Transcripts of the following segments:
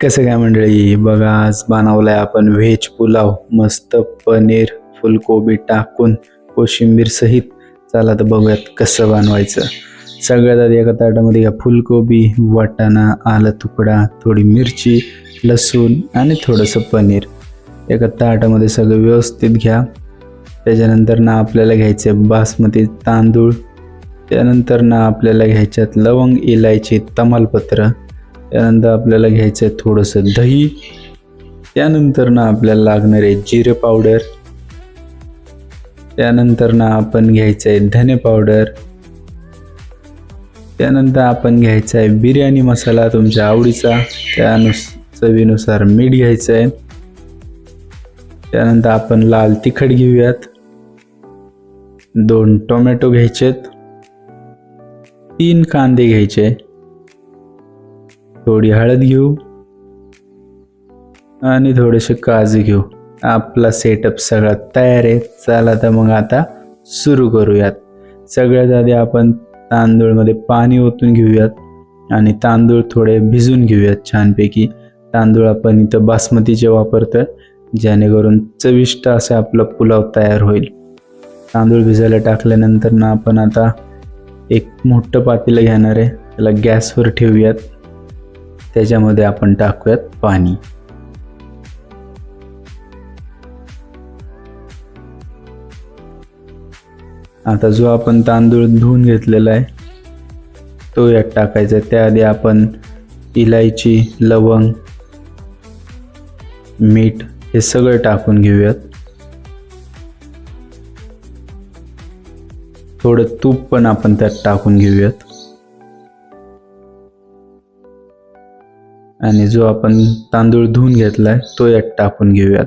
कसं काय मंडळी? बघा आज बनवलाय आपण व्हेज पुलाव. मस्त पनीर फुलकोबी टाकून कोशिंबीर सहित. चला तर बघूयात कसं बनवायचं. सगळ्यात आधी एका ताटामध्ये घ्या फुलकोबी वाटाणा आलं तुकडा थोडी मिरची लसूण आणि थोडंसं पनीर. एका ताटामध्ये सगळं व्यवस्थित घ्या. त्याच्यानंतर ना आपल्याला घ्यायचे बासमती तांदूळ. त्यानंतर ना आपल्याला घ्यायच्यात लवंग इलायची तमालपत्र. त्यानंतर आपल्याला घ्यायचं आहे थोडंसं दही. त्यानंतर ना आपल्याला लागणार आहे जिरे पावडर. त्यानंतर ना आपण घ्यायचं आहे धने पावडर. त्यानंतर आपण घ्यायचा आहे बिर्याणी मसाला तुमच्या आवडीचा. त्यानुस चवीनुसार मीठ घ्यायचं आहे. त्यानंतर आपण लाल तिखट घेऊयात. दोन टोमॅटो घ्यायचेत. तीन कांदे घ्यायचे. थोडी हळद घेऊ आणि थोडेसे काजू घेऊ. आपला सेटअप सगळा तयार आहे. चला तर मग आता सुरू करूयात. सगळ्यात आधी आपण तांदूळमध्ये पाणी ओतून घेऊयात आणि तांदूळ थोडे भिजून घेऊयात छानपैकी. तांदूळ आपण इथं बासमतीचे वापरतोय जेणेकरून चविष्ट असं आपला पुलाव तयार होईल. तांदूळ भिजायला टाकल्यानंतर ना आपण आता एक मोठं पातेलं घेणार आहे. त्याला गॅसवर ठेवूयात. त्याच्यामध्ये आपण टाकूयात पाणी. आता जो आपण तांदूळ धुवून घेतलेला आहे तो यात टाकायचा आहे. त्याआधी आपण इलायची लवंग मीठ हे सगळं टाकून घेऊयात. थोडं तूप पण आपण त्यात टाकून घेऊयात. आणि जो आपण तांदूळ धुवून घेतलाय तो यात टाकून घेऊयात.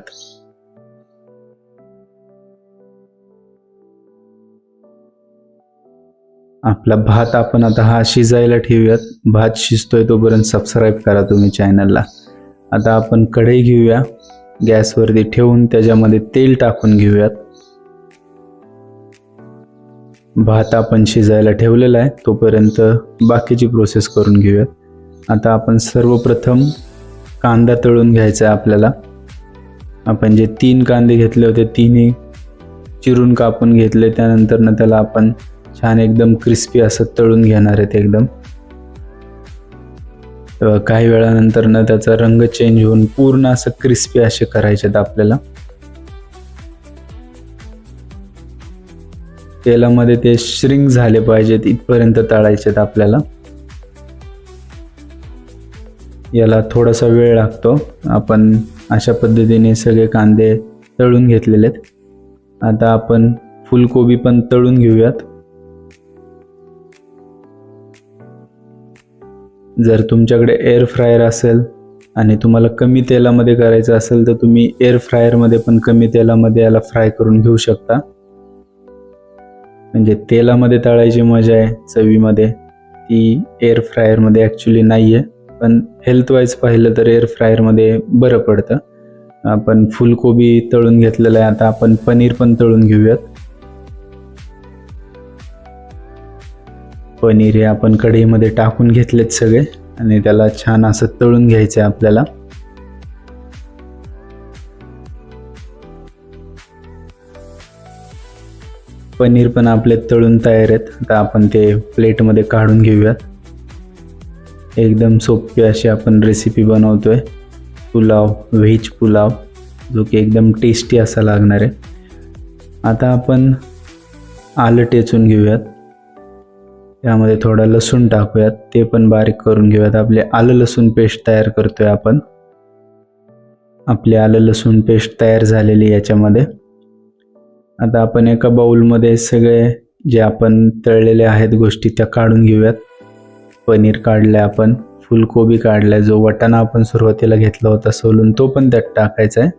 आपला भात आपण आता हा शिजायला ठेवूयात. भात शिजतोय तोपर्यंत सबस्क्राईब करा तुम्ही चॅनलला. आता आपण कढई घेऊया. गॅसवरती ठेवून त्याच्यामध्ये तेल टाकून घेऊयात. भात आपण शिजायला ठेवलेला आहे. तोपर्यंत बाकीची प्रोसेस करून घेऊयात. आता आपण सर्वप्रथम कांदा तळून घ्यायचा आहे आपल्याला. आपण जे तीन कांदे घेतले होते तिन्ही चिरून कापून घेतले. त्यानंतर ना त्याला आपण छान एकदम क्रिस्पी असं तळून घेणार आहेत एकदम. काही वेळानंतर ना त्याचा रंग चेंज होऊन पूर्ण असं क्रिस्पी असे करायचे आहेत आपल्याला. तेलामध्ये ते श्रिंक झाले पाहिजेत इथपर्यंत तळायचे आहेत आपल्याला. याला थोडासा वेळ लागतो. आपण अशा पद्धतीने सगळे कांदे तळून घेतलेले आहेत. आता आपण फुलकोबी पण तळून घेऊयात. जर तुमच्याकडे एअर फ्रायर असेल आणि तुम्हाला कमी तेलामध्ये करायचं असेल तर तुम्ही एअर फ्रायरमध्ये पण कमी तेलामध्ये याला फ्राय करून घेऊ शकता. म्हणजे तेलामध्ये तळायची मजा आहे चवीमध्ये. ती एअर फ्रायरमध्ये ॲक्च्युली नाही आहे पण हेल्थ वाईज पाहिलं तर एअर फ्रायरमध्ये बरं पडतं. आपण फुलकोबी तळून घेतलेलं आहे आता आपण पनीर पण तळून घेऊयात. पनीर हे आपण कढईमध्ये टाकून घेतलेत सगळे आणि त्याला छान असं तळून घ्यायचं आहे आपल्याला. पनीर पण आपले तळून तयार आहेत. आता आपण ते प्लेटमध्ये काढून घेऊयात. एकदम सोपी अशी आपण रेसिपी बनवतो आहे पुलाव व्हेज पुलाव जो की एकदम टेस्टी असा लागणार आहे. आता आपण आलं टेचून घेऊयात. त्यामध्ये थोडा लसूण टाकूयात. ते पण बारीक करून घेऊयात. आपले आलं लसूण पेस्ट तयार करतोय आपण. आपली आलं लसूण पेस्ट तयार झालेली याच्यामध्ये. आता आपण एका बाउलमध्ये सगळे जे आपण तळलेले आहेत गोष्टी त्या काढून घेऊयात. पनीर काढलं आहे आपण फुलकोबी काढला आहे जो वटाणा आपण सुरुवातीला घेतला होता सोलून तो पण त्यात टाकायचा आहे.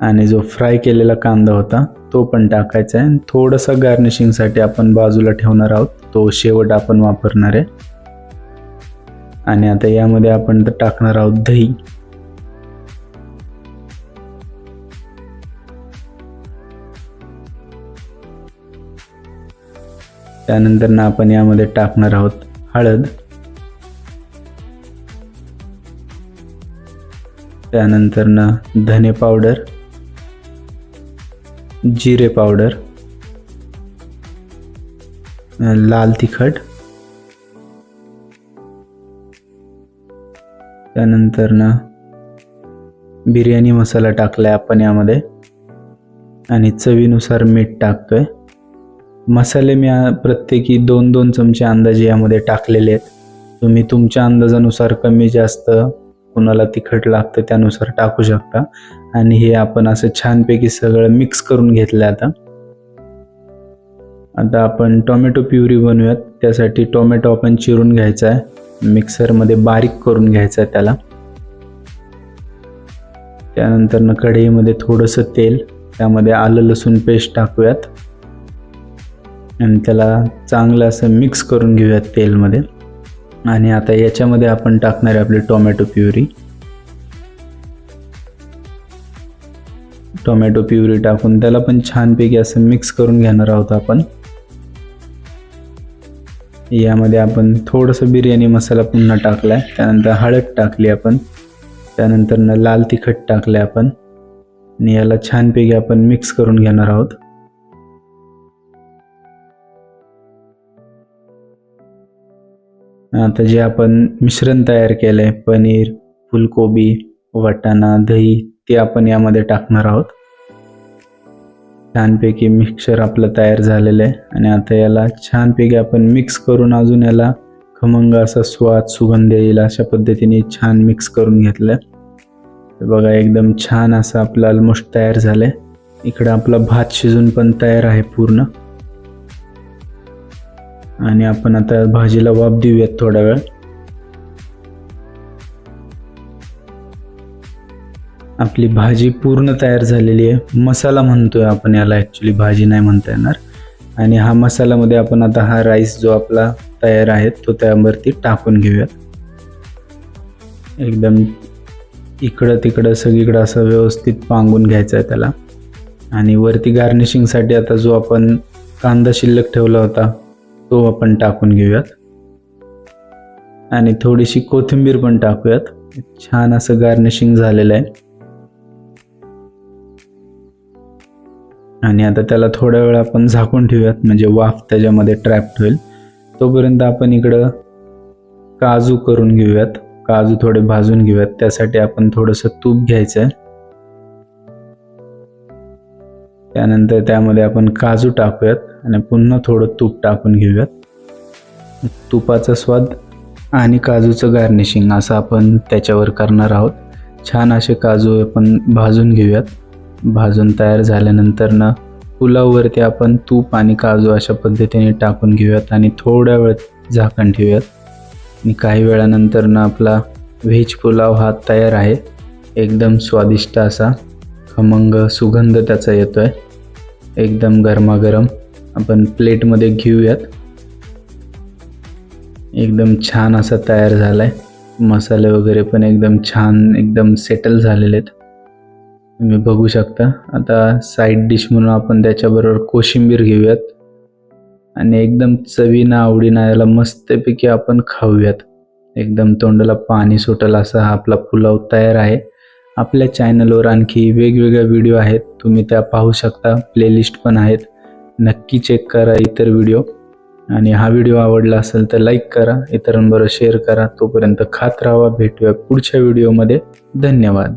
आणि जो फ्राय केलेला कांदा होता तो पण टाकायचा आहे. थोडंसं गार्निशिंगसाठी आपण बाजूला ठेवणार आहोत. तो शेवट आपण वापरणार आहे. आणि आता यामध्ये आपण टाकणार आहोत दही. त्यानंतर ना आपण यामध्ये टाकणार आहोत हळद. त्यानंतर ना धने पावडर जिरे पावडर लाल तिखट. त्यानंतर ना बिर्याणी मसाला टाकलाय आपण यामध्ये. आणि चवीनुसार मीठ टाकतोय. मसाले मी प्रत्येकी दोन दोन चमचे अंदाजे यामध्ये टाकलेले आहेत. तुम्ही तुमच्या अंदाजानुसार कमी जास्त कुणाला तिखट लागतं त्यानुसार टाकू शकता. आणि हे आपण असं छानपैकी सगळं मिक्स करून घेतलं आता. आता आपण टोमॅटो प्युरी बनवूयात. त्यासाठी टोमॅटो आपण चिरून घ्यायचा आहे. मिक्सरमध्ये बारीक करून घ्यायचं आहे त्याला. त्यानंतर कढईमध्ये थोडंसं तेल त्यामध्ये आलं लसूण पेस्ट टाकूयात. आणि त्याला चांगलं असं मिक्स करून घेऊयात तेलमध्ये. आणि आता याच्यामध्ये आपण टाकणार आहे आपली टोमॅटो प्युरी टोमॅटो प्युरी टाकून त्याला पण छानपैकी असं मिक्स करून घेणार आहोत आपण. यामध्ये आपण थोडंसं बिर्याणी मसाला पुन्हा टाकला आहे त्यानंतर हळद टाकली आपण. त्यानंतर लाल तिखट टाकले आपण. आणि याला छानपैकी आपण मिक्स करून घेणार आहोत. आता जे आपण मिश्रण तयार केलं आहे पनीर फुलकोबी वाटाणा दही ते आपण यामध्ये टाकणार आहोत. छानपैकी मिक्सचर आपलं तयार झालेलं आहे आणि आता याला छानपैकी आपण मिक्स करून अजून याला खमंग असा स्वाद सुगंध येईल अशा पद्धतीने छान मिक्स करून घेतलं. तर बघा एकदम छान असं आपलं ऑलमोस्ट तयार झालं आहे इकडं आपला भात शिजून पण तयार आहे पूर्ण. आणि आपण आता भाजीला वाफ देऊयात थोडा वेळ. आपली भाजी पूर्ण तयार झालेली आहे. मसाला म्हणतोय आपण याला ॲक्च्युली भाजी नाही म्हणता येणार. आणि हा मसाल्यामध्ये आपण आता हा राईस जो आपला तयार आहे तो त्यावरती टाकून घेऊयात. एकदम इकडं तिकडं सगळीकडं असं व्यवस्थित पांगून घ्यायचं आहे त्याला. आणि वरती गार्निशिंगसाठी आता जो आपण कांदा शिल्लक ठेवला होता तो आपण टाकून घेऊयात. आणि थोडीशी कोथिंबीर पण टाकूयात. छान असं गार्निशिंग झालेलं आहे. आणि आता त्याला थोडा वेळ आपण झाकून ठेवूयात म्हणजे वाफ त्याच्यामध्ये ट्रॅप्ट होईल. तोपर्यंत आपण इकडं काजू करून घेऊयात. काजू थोडे भाजून घेऊयात. त्यासाठी आपण थोडंसं तूप घ्यायचं आहे त्यानंतर त्यामध्ये आपण काजू टाकूयात आणि पुन्हा थोडं तूप टाकून घेऊयात. तुपाचा स्वाद आणि काजूचं गार्निशिंग असं आपण त्याच्यावर करणार आहोत. छान असे काजू आपण भाजून घेऊयात. भाजून तयार झाल्यानंतर ना पुलाववरती आपण तूप आणि काजू अशा पद्धतीने टाकून घेऊयात आणि थोड्या वेळ झाकण ठेवूयात. आणि काही वेळानंतर ना आपला व्हेज पुलाव हा तयार आहे. एकदम स्वादिष्ट असा. खमंग सुगंध त्याचा येतो आहे एकदम गरमागरम. आपण प्लेटमध्ये घेऊयात. एकदम छान असा तयार झाला आहे मसाले वगैरे पण एकदम छान एकदम सेटल झालेले आहेत. तुम्ही बघू शकता. आता साईड डिश म्हणून आपण त्याच्याबरोबर कोशिंबीर घेऊयात. आणि एकदम चवीनं आवडीनं याला मस्तपैकी आपण खाऊयात. एकदम तोंडाला पाणी सुटल असा हा आपला पुलाव तयार आहे. आपल्या चॅनलवर आणखी वेगवेगळ्या व्हिडिओ आहेत. तुम्ही त्या पाहू शकता. प्लेलिस्ट पण आहेत. नक्की चेक करा इतर व्हिडिओ आणि हा व्हिडिओ आवडला असेल तर लाईक करा. इतरांबरोबर शेअर करा. तोपर्यंत खात राहा. भेटूया पुढच्या व्हिडिओमध्ये धन्यवाद.